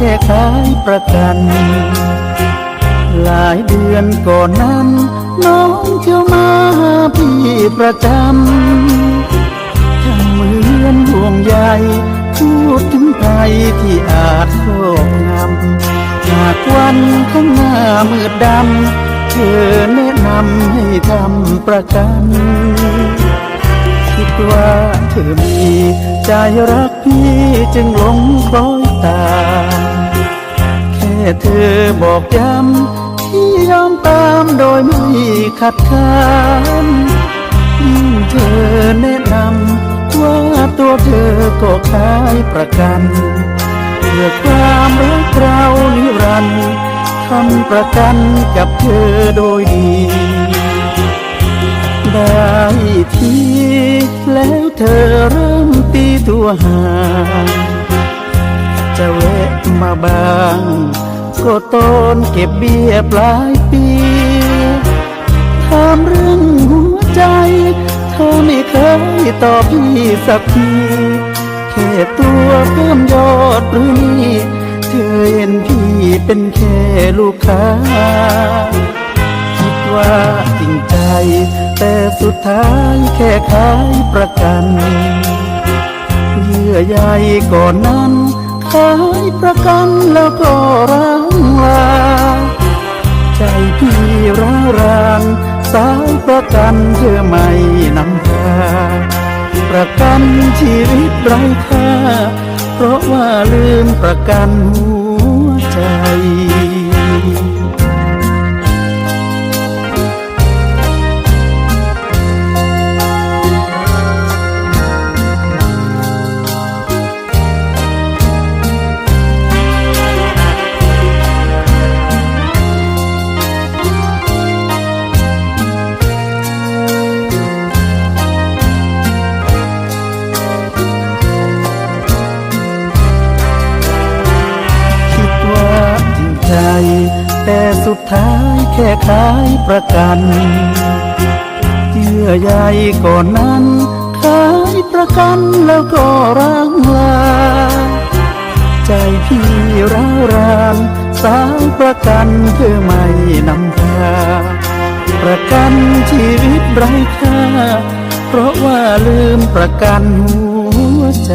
แค่กายประกัน หลายเดือนก่อนนั้น น้องเที่ยวมาหาพี่ประจำทั้งเหมือนห่วงใยพูดถึงภัยที่อาจครอบงำหากวันข้างหน้ามืดดำ เธอแนะนำให้ทำประกัน คิดว่าเธอมีใจรักพี่จึงหลงคล้อยตาม เธอบอกย้ำที่ยอมตามโดยไม่ขัดขืนยิ่งเธอแนะนำว่าตัวเธอก็ขายประกันเพื่อความรักเรานิรันดร์ทำประกันกับเธอโดยดี ได้ทีแล้วเธอเริ่มตีตัวห่างจะแวะมาบาง ก็ต้นเก็บเบี้ยปลายปีถามเรื่องหัวใจ เธอไม่เคยตอบพี่สักทีแค่ตัวเพิ่มยอดหรือนี่เธอเห็นพี่เป็นแค่ลูกค้า คิดว่าจริงใจ แต่สุดท้ายแค่ขายประกันเยื่อใยก่อนนั้น ขายประกันแล้วก็ร้างลา ใจพี่ร้างรานสายประกันเธอไม่นำพาประกันชีวิตไร้ค่า เพราะว่าลืมประกันหัวใจ ใจแต่สุดท้ายแค่ขายประกันเยื่อใยก่อนนั้น ขายประกันแล้วก็ร้างลา ใจพี่ร้าวรานสายประกันเธอไม่นำพาประกันชีวิตไร้ค่า เพราะว่าลืมประกันหัวใจ